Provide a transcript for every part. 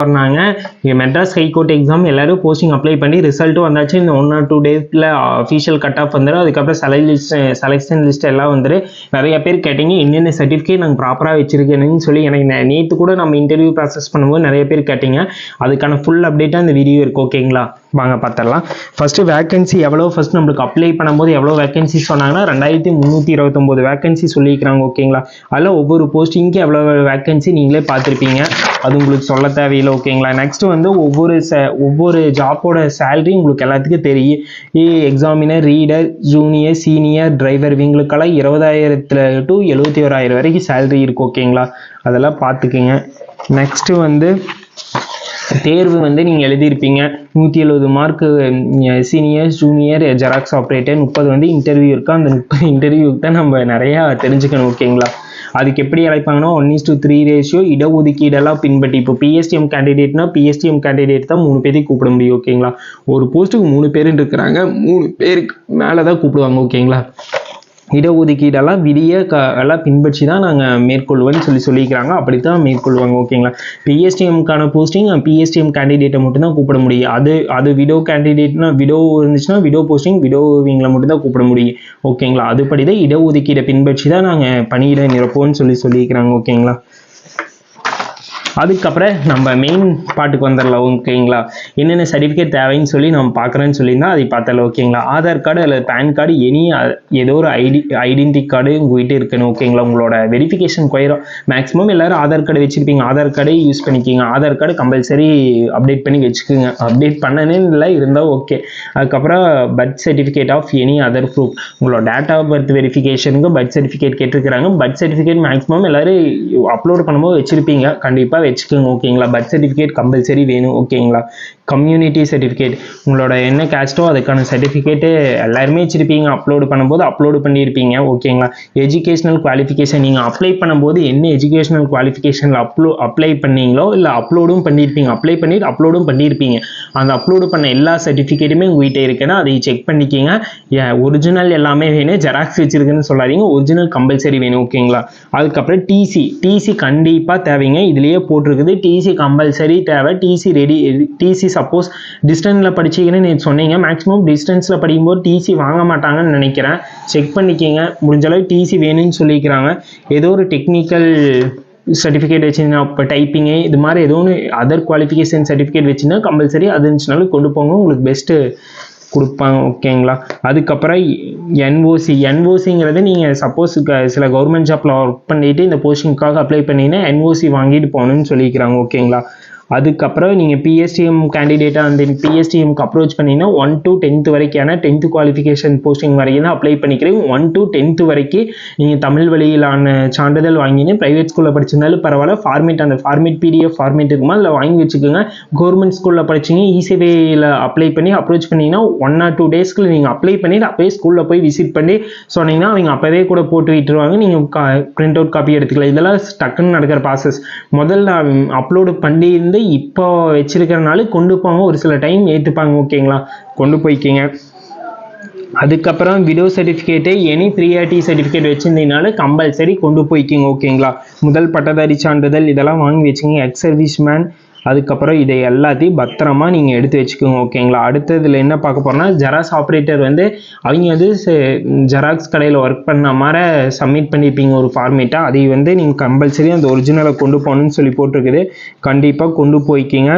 பண்ணாங்க இங்கே Madras high court exam எல்லாரும் போஸ்டிங் அப்ளை பண்ணி ரிசல்ட்டும் வந்தாச்சு. இந்த ஒன் ஆர் டூ டேஸில் அஃபீஷியல் கட் ஆஃப் வந்துடும் அதுக்கப்புறம் செலக்ட் லிஸ்ட் செலெக்ஷன் லிஸ்ட் எல்லாம் வந்துரு நிறைய பேர் கேட்டீங்க என்னென்ன சர்டிஃபிகேட் நாங்கள் ப்ராப்பராக வச்சிருக்கேன்னு சொல்லி எனக்கு நேற்று கூட நம்ம இன்டர்வியூ ப்ராசஸ் பண்ணும்போது நிறைய பேர் கேட்டீங்க. அதுக்கான ஃபுல் அப்டேட்டாக இந்த வீடியோ இருக்குது ஓகேங்களா வாங்க பார்த்துடலாம் ஃபஸ்ட்டு வேக்கன்சி எவ்வளோ ஃபஸ்ட் நம்மளுக்கு அப்ளை பண்ணும்போது எவ்வளோ வேக்கன்சி சொன்னாங்கன்னா ரெண்டாயிரத்தி முந்நூற்றி இருபத்தொம்போது வேக்கன்சி சொல்லியிருக்கிறாங்க ஓகேங்களா அதில் ஒவ்வொரு போஸ்டிங்க்கு எவ்வளோ வேக்கன்சி நீங்களே பார்த்துருப்பீங்க. அது உங்களுக்கு சொல்ல தேவையில்லை ஓகேங்களா நெக்ஸ்ட் வந்து ஒவ்வொரு ச ஒவ்வொரு ஜாப்போட சேலரி உங்களுக்கு எல்லாத்துக்கும் தெரியும். Examiner reader junior senior driver இவங்களுக்கெல்லாம் இருபதாயிரத்துல டு எழுபத்தி ஓராயிரம் வரைக்கும் சேலரி இருக்கு ஓகேங்களா அதெல்லாம் பார்த்துக்குங்க. நெக்ஸ்ட்டு வந்து தேர்வு வந்து நீங்கள் எழுதியிருப்பீங்க. நூற்றி எழுபது mark senior junior xerox operator முப்பது வந்து இன்டர்வியூ இருக்கா? அந்த முப்பது இன்டர்வியூக்கு தான் நம்ம நிறையா தெரிஞ்சுக்கணும் ஓகேங்களா அதுக்கு எப்படி அழைப்பாங்கன்னா one is two three ratio இடஒதுக்கீடெல்லாம் பின்பற்றி. இப்போ பிஎஸ்டிஎம் கேண்டிடேட்னா பிஎஸ்டிஎம் கேண்டிடேட் தான் மூணு பேரையும் கூப்பிட முடியும் ஓகேங்களா ஒரு போஸ்ட்டுக்கு மூணு பேருன்னு இருக்கிறாங்க மூணு பேருக்கு மேலே தான் கூப்பிடுவாங்க ஓகேங்களா இடஒதுக்கீடெல்லாம் விடிய க எல்லாம் பின்பற்றி தான் நாங்கள் மேற்கொள்வோம்னு சொல்லி சொல்லியிருக்கிறாங்க. அப்படி தான் மேற்கொள்வாங்க ஓகேங்களா? பிஎஸ்டிஎம்க்கான போஸ்டிங் பிஎஸ்டிஎம் கேண்டிடேட்டை மட்டும்தான் கூப்பிட முடியும். அது அது விடோ கேண்டிடேட்னா விடோ இருந்துச்சுன்னா விடோ போஸ்டிங் விடோவிங்களை மட்டும்தான் கூப்பிட முடியும். ஓகேங்களா? அதுபடி தான் இடஒதுக்கீடை பின்பற்றி தான் நாங்கள் பணியிட நிரப்போம்னு சொல்லி சொல்லியிருக்கிறாங்க ஓகேங்களா? அதுக்கப்புறம் நம்ம மெயின் பாட்டுக்கு வந்துடலாம் ஓகேங்களா என்னென்ன சர்டிஃபிகேட் தேவைன்னு சொல்லி நம்ம பார்க்குறேன்னு சொல்லியிருந்தா அதை பார்த்தல ஓகேங்களா ஆதார் கார்டு அல்லது பேன் கார்டு எனி ஏதோ ஒரு ஐடி ஐடென்டி கார்டு உங்கள்கிட்ட இருக்கணும் ஓகேங்களா உங்களோட வெரிஃபிகேஷன் குயரம் மேக்ஸிமம் எல்லாரும் ஆதார் கார்டு வச்சுருப்பீங்க. ஆதார் கார்டே யூஸ் பண்ணிக்கிங்க. ஆதார் கார்டு கம்பல்சரி அப்டேட் பண்ணி வச்சுக்கோங்க. அப்டேட் பண்ணனே இல்லை இருந்தால் ஓகே அதுக்கப்புறம் birth certificate of any other proof உங்களோட டேட் ஆஃப் பர்த் வெரிஃபிகேஷனுக்கு பர்த் சர்டிஃபிகேட் கேட்டிருக்கிறாங்க. பர்த் சர்டிஃபிகேட் மேக்ஸிமம் எல்லாரும் அப்லோட் பண்ணும்போது வச்சுருப்பீங்க. கண்டிப்பாக வச்சுக்கோங்க ஓகேங்களா பர்த் சர்டிஃபிகேட் கம்பல்சரி வேணும் ஓகேங்களா கம்யூனிட்டி சர்டிஃபிகேட் உங்களோட என்ன கேஸ்ட்டோ அதுக்கான சர்டிஃபிகேட்டு எல்லாருமே வச்சுருப்பீங்க. அப்லோடு பண்ணும்போது அப்லோடு பண்ணியிருப்பீங்க. ஓகேங்களா எஜுகேஷனல் குவாலிஃபிகேஷன் நீங்கள் அப்ளை பண்ணும்போது என்ன எஜுகேஷனல் குவாலிஃபிகேஷனில் அப்லோ அப்ளை பண்ணீங்களோ இல்லை அப்லோடும் பண்ணியிருப்பீங்க. அப்ளை பண்ணிட்டு அப்லோடும் பண்ணியிருப்பீங்க. அந்த அப்லோடு பண்ண எல்லா சர்டிஃபிகேட்டுமே உங்ககிட்ட இருக்குன்னா அதை செக் பண்ணிக்கிங்க. ஒரிஜினல் எல்லாமே வேணும். ஜெராக்ஸ் வச்சிருக்குன்னு சொல்லாதீங்க. ஒரிஜினல் கம்பல்சரி வேணும். ஓகேங்களா அதுக்கப்புறம் டிசி டிசி கண்டிப்பாக தேவைங்க. இதுலேயே போட்டிருக்குது. டிசி கம்பல்சரி தேவை. டிசி ரெடி டிசி சப்போஸ் டிஸ்டன்ஸில் படிச்சீங்கன்னு நீங்கள் சொன்னீங்க. மேக்ஸிமம் டிஸ்டன்ஸில் படிக்கும்போது டிசி வாங்க மாட்டாங்கன்னு நினைக்கிறேன். செக் பண்ணிக்கிங்க. முடிஞ்சளவு டிசி வேணும்னு சொல்லிக்கிறாங்க. ஏதோ ஒரு டெக்னிக்கல் சர்டிஃபிகேட் வச்சுருந்தா இப்போ டைப்பிங்கு இது மாதிரி ஏதோ ஒன்று அதர் குவாலிஃபிகேஷன் சர்டிஃபிகேட் வச்சுன்னா கம்பல்சரி அது இருந்துச்சுனாலும் கொண்டு போங்க. உங்களுக்கு பெஸ்ட்டு கொடுப்பாங்க. ஓகேங்களா அதுக்கப்புறம் என்ஓசி என்ஓசிங்கிறது நீங்கள் சப்போஸ் சில கவர்மெண்ட் ஜாப்பில் ஒர்க் பண்ணிவிட்டு இந்த போஸ்டிங்காக அப்ளை பண்ணீங்கன்னா என்ஓசி வாங்கிட்டு போகணும்னு சொல்லிக்கிறாங்க. ஓகேங்களா அதுக்கப்புறம் நீங்கள் பிஎஸ்டிஎம் கேண்டிடேட்டாக அந்த பிஎஸ்டிஎம்க்கு அப்ரோச் பண்ணிங்கன்னா ஒன் டு டென்த்து வரைக்கான டென்த்து குவாலிஃபிகேஷன் போஸ்டிங் வரைக்கும் தான் அப்ளை பண்ணிக்கிறேன். ஒன் டு டென்த்து வரைக்கும் நீங்கள் தமிழ் வழியிலான சான்றிதழ் வாங்கினு ப்ரைவேட் ஸ்கூலில் படிச்சிருந்தாலும் பரவாயில்ல. ஃபார்மேட் அந்த ஃபார்மேட் பிடிஎஃப் ஃபார்மேட் இருக்குமா? அதில் வாங்கி வச்சுக்கோங்க. கவர்மெண்ட் ஸ்கூலில் படிச்சிங்க இசேவையில் அப்ளை பண்ணி அப்ரோச் பண்ணிங்கன்னா ஒன் ஆர் டூ டேஸ்க்கு நீங்கள் அப்ளை பண்ணிட்டு அப்போயே ஸ்கூலில் போய் விசிட் பண்ணி சொன்னீங்கன்னா அவங்க அப்போவே கூட போட்டு விட்டுருவாங்க. நீங்கள் கா பிரிண்ட் அவுட் காப்பி எடுத்துக்கலாம். இதெல்லாம் டக்குன்னு நடக்கிற ப்ராசஸ் முதல்ல அப்லோடு பண்ணியிருந்து இப்போ வச்சிருக்கிறனால கொண்டு போங்க ஒரு சில டைம் ஏற்றுப்பாங்க ஓகேங்களா கொண்டு போய்க்கிங்க. அதுக்கப்புறம் widow certificate any priority certificate வச்சுருந்தீங்கனால compulsory கொண்டு போய்க்கிங்க ஓகேங்களா முதல் பட்டதாரி சான்றிதழ் இதெல்லாம் வாங்கி வச்சுங்க எக்ஸ் சர்வீஸ் மேன் அதுக்கப்புறம் இதை எல்லாத்தையும் பத்திரமா நீங்கள் எடுத்து வச்சுக்கோங்க ஓகேங்களா? அடுத்ததில் என்ன பார்க்க போகிறோம்னா ஜெராக்ஸ் ஆப்ரேட்டர் வந்து அவங்க வந்து ஜெராக்ஸ் கடையில் ஒர்க் பண்ண மாதிரி சப்மிட் பண்ணியிருப்பீங்க ஒரு ஃபார்மேட்டாக அதை வந்து நீங்கள் கம்பல்சரி அந்த ஒரிஜினலை கொண்டு போகணும்னு சொல்லி போட்டிருக்குது. கண்டிப்பாக கொண்டு போய்க்கிங்க.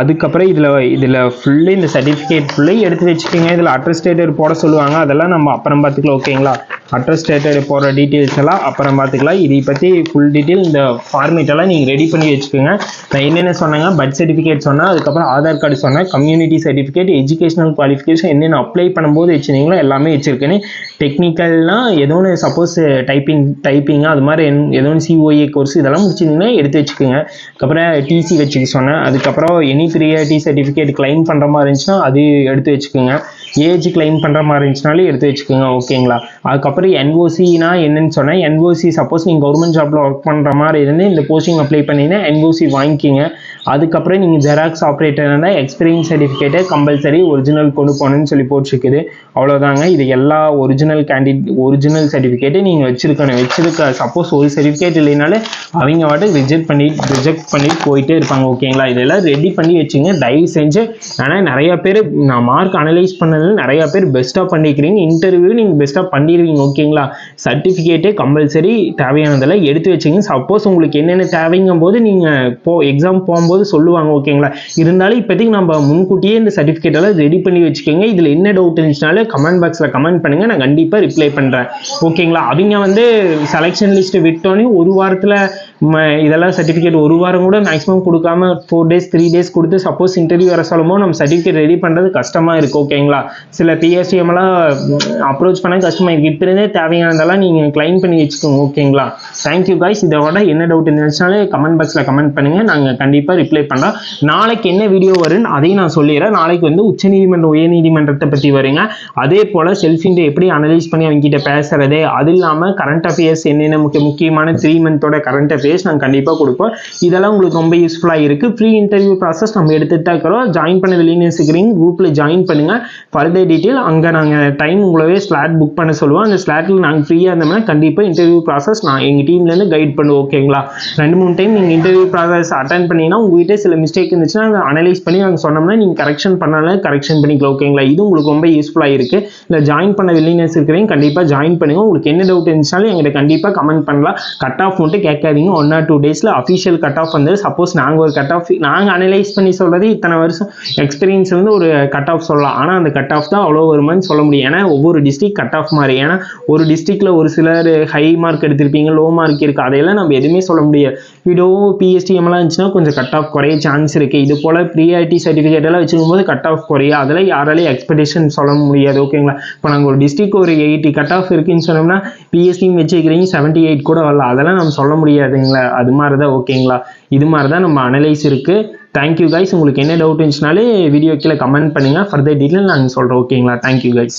அதுக்கப்புறம் இதில் இதில் ஃபுல்லு இந்த சர்டிஃபிகேட் ஃபுல்லு எடுத்து வச்சுக்கோங்க. இதில் அட்ரஸ்டேட்டர் போட சொல்லுவாங்க. அதெல்லாம் நம்ம அப்புறம் பார்த்துக்கலாம் ஓகேங்களா அட்ரஸ்டேட்டர் போடுற டீட்டெயில்ஸ் எல்லாம் அப்புறம் பார்த்துக்கலாம். இதை பற்றி ஃபுல் டீட்டெயில் இந்த ஃபார்மேட் எல்லாம் நீங்கள் ரெடி பண்ணி வச்சுக்கோங்க. நான் என்னென்ன சொன்னாங்க? பர்த் சர்டிஃபிகேட் சொன்னேன் அதுக்கப்புறம் ஆதார் கார்டு சொன்னேன் கம்யூனிட்டி சர்டிஃபிகேட் எஜுகேஷனல் குவாலிஃபிகேஷன் என்னென்ன அப்ளை பண்ணும்போது வச்சுருந்தீங்களோ எல்லாமே வச்சுருக்கேன்னு டெக்னிக்கல்னால் ஏதோ ஒன்று சப்போஸ் டைப்பிங் டைப்பிங் அது மாதிரி ஏதோ ஒன்று சிஓஏ கோர்ஸ் இதெல்லாம் முடிச்சிருந்தீங்கன்னா எடுத்து வச்சுக்கோங்க. அதுக்கப்புறம் டிசி வச்சுக்க சொன்னேன். அதுக்கப்புறம் எனி ப்ரியாரிட்டி சர்டிஃபிகேட் கிளைம் பண்ணுற மாதிரி இருந்துச்சுன்னா அது எடுத்து வச்சுக்கோங்க. ஏஜ் கிளைம் பண்ணுற மாதிரி இருந்துச்சுனாலும் எடுத்து வச்சுக்கோங்க ஓகேங்களா? அதுக்கப்புறம் என்ஓசினா என்னன்னு சொன்னால் என்ஓசி சப்போஸ் நீங்கள் கவர்மெண்ட் ஜாப்பில் ஒர்க் பண்ணுற மாதிரி இருந்து இந்த போஸ்டிங் அப்ளை பண்ணிங்கன்னா என்ஓசி வாங்கிக்கிங்க. அதுக்கப்புறம் நீங்கள் ஜெராக்ஸ் ஆப்ரேட்டர் இருந்தால் எக்ஸ்பீரியன்ஸ் சர்டிஃபிகேட்டை கம்பல்சரி ஒரிஜினல் கொண்டு போகணும்னு சொல்லி போட்டுருக்குது. அவ்வளோதாங்க இது எல்லா ஒரிஜினல் கேண்டிட் ஒரிஜினல் சர்டிஃபிகேட்டை நீங்கள் வச்சிருக்கணும். வச்சிருக்க சப்போஸ் ஒரு சர்டிஃபிகேட் இல்லைனாலே அவங்க வாட்டு ரிஜெக்ட் பண்ணி ரிஜெக்ட் பண்ணிட்டு போயிட்டே இருப்பாங்க ஓகேங்களா? இதெல்லாம் ரெடி பண்ணி வச்சுங்க. தயவு செஞ்சு ஆனால் நிறைய பேர் நான் மார்க் அனலைஸ் சேனல் நிறைய பேர் பெஸ்ட்டாக பண்ணிக்கிறீங்க இன்டர்வியூ நீங்கள் பெஸ்ட்டாக பண்ணிடுவீங்க ஓகேங்களா சர்டிஃபிகேட்டே கம்பல்சரி தேவையானதெல்லாம் எடுத்து வச்சுங்க சப்போஸ் உங்களுக்கு என்னென்ன தேவைங்கும் போது நீங்கள் போ எக்ஸாம் போகும்போது சொல்லுவாங்க ஓகேங்களா இருந்தாலும் இப்போதைக்கு நம்ம முன்கூட்டியே இந்த சர்டிஃபிகேட் எல்லாம் ரெடி பண்ணி வச்சுக்கோங்க. இதில் என்ன டவுட் இருந்துச்சுனாலே கமெண்ட் பாக்ஸில் கமெண்ட் பண்ணுங்கள் நான் கண்டிப்பாக ரிப்ளை பண்ணுறேன் ஓகேங்களா அவங்க வந்து செலெக்ஷன் லிஸ்ட்டு விட்டோன்னே ஒரு வாரத்தில் இதெல்லாம் சர்டிஃபிகேட் ஒரு வாரம் கூட மேக்ஸிமம் கொடுக்காம ஃபோர் டேஸ் த்ரீ டேஸ் கொடுத்து சப்போஸ் இன்டர்வியூ வர சொல்லுமோ நம்ம சர்டிஃபிகேட் ரெடி பண்ணுறது கஷ்டமாக இருக்குது ஓகேங்களா சில பிஎஸ்டிஎம்லாம் அப்ரோச் பண்ண கஷ்டமாக இருக்குது இப்போ தேவையானதெல்லாம் நீங்கள் கிளைம் பண்ணி வச்சுக்கோங்க ஓகேங்களா தேங்க்யூ காய்ஸ் இதை விட என்ன டவுட் இருந்துச்சுனாலே கமெண்ட் பாக்ஸில் கமெண்ட் பண்ணுங்கள் நாங்கள் கண்டிப்பாக ரிப்ளை பண்ணுறோம் நாளைக்கு என்ன வீடியோ வரும்னு அதையும் நான் சொல்லிடுறேன். நாளைக்கு வந்து உச்சநீதிமன்ற உயர்நீதிமன்றத்தை பற்றி வருங்க. அதே போல் செல்ஃபின்ட்டு எப்படி அனலைஸ் பண்ணி அவங்க கிட்ட பேசுறது? அது இல்லாமல் கரண்ட் அஃபேர்ஸ் என்னென்ன முக்கிய முக்கியமான த்ரீ மந்தோட கரண்ட் அஃபேர்ஸ் நாங்கள் கண்டிப்பாக கொடுப்போம். இதெல்லாம் உங்களுக்கு ரொம்ப யூஸ்ஃபுல்லாக இருக்குது ஃப்ரீ இன்டர்வியூ ப்ராசஸ் நம்ம எடுத்துட்டு தான் இருக்கிறோம் ஜாயின் பண்ண வெளியே குரூப்பில் ஜாயின் பண்ணுங்கள் ஃபர்தர் டீட்டெயில் அங்கே நாங்கள் டைம் உங்களவே ஸ்லாட் புக் பண்ண சொல்லுவோம். அந்த ஸ்லாட்டில் நாங்கள் ஃப்ரீயாக இருந்தோம்னா கண்டிப்பாக இன்டர்வியூ ப்ராசஸ் நான் எங்கள் டீம்லேருந்து கைட் பண்ணுவோம். ஓகேங்களா ரெண்டு மூணு டைம் நீங்கள் இன்டர்வியூ ப்ராசஸ் அட்டன் பண்ணீங்கன்னா உங்ககிட்ட சில மிஸ்டேக் இருந்துச்சுன்னா அதை அனலைஸ் பண்ணி நாங்கள் சொன்னோம்னா நீங்கள் கரெக்ஷன் பண்ணாலும் கரெக்ஷன் பண்ணிக்கலாம். ஓகேங்களா இது உங்களுக்கு ரொம்ப யூஸ்ஃபுல்லாக இருக்குது இல்லை ஜாயின் பண்ண வில்லினஸ் இருக்கிறீங்க கண்டிப்பாக ஜாயின் பண்ணுங்க. உங்களுக்கு என்ன டவுட் இருந்துச்சாலும் எங்கிட்ட கண்டிப்பாக கமெண்ட் பண்ணலாம். கட் ஆஃப் மட்டும் கேட்காதீங்க. ஒன் ஆர் டூ டேஸில் அஃபிஷியல் கட் ஆஃப் வந்து சப்போஸ் நாங்கள் ஒரு கட் ஆஃப் நாங்கள் அனலைஸ் பண்ணி சொல்கிறது இத்தனை வருஷம் எக்ஸ்பீரியன்ஸ் வந்து ஒரு கட் ஆஃப் சொல்லலாம். ஆனால் அந்த கட் ஆஃப் தான் அவ்வளோ வருமானு சொல்ல முடியும். ஏன்னா ஒவ்வொரு டிஸ்ட்ரிக் கட் ஆஃப் மாதிரி ஏன்னா ஒரு டிஸ்ட்ரிக்டில் ஒரு சிலர் ஹை மார்க் எடுத்திருப்பீங்க லோ மார்க் இருக்குது அதையெல்லாம் நம்ம எதுவுமே சொல்ல முடியாது. விடோ பிஎஸ்டிஎம்லாம் இருந்துச்சுன்னா கொஞ்சம் கட் ஆஃப் குறைய சான்ஸ் இருக்குது இது போல் ப்ரீஐடி சர்டிஃபிகேட் எல்லாம் வச்சுக்கும் போது கட் ஆஃப் குறையும் அதெல்லாம் யாராலையும் எக்ஸ்பெக்டேஷன் சொல்ல முடியாது ஓகேங்களா இப்போ நாங்கள் ஒரு டிஸ்ட்ரிக் ஒரு எயிட்டி கட் ஆஃப் இருக்குன்னு சொன்னோம்னா பிஎஸ்டியும் வச்சுக்கிறீங்க செவன்ட்டி எயிட் கூட வரல அதெல்லாம் நம்ம சொல்ல முடியாதுங்களா அது மாதிரி தான் ஓகேங்களா இது மாதிரி தான் நம்ம அனலைஸ் இருக்குது தேங்க்யூ கைஸ் உங்களுக்கு என்ன டவுட் இருந்துச்சுனாலே வீடியோ கீழே கமெண்ட் பண்ணுங்கள் ஃபர்தர் டீட்டெயில் நாங்கள் சொல்கிறோம் ஓகேங்களா தேங்க்யூ கைஸ்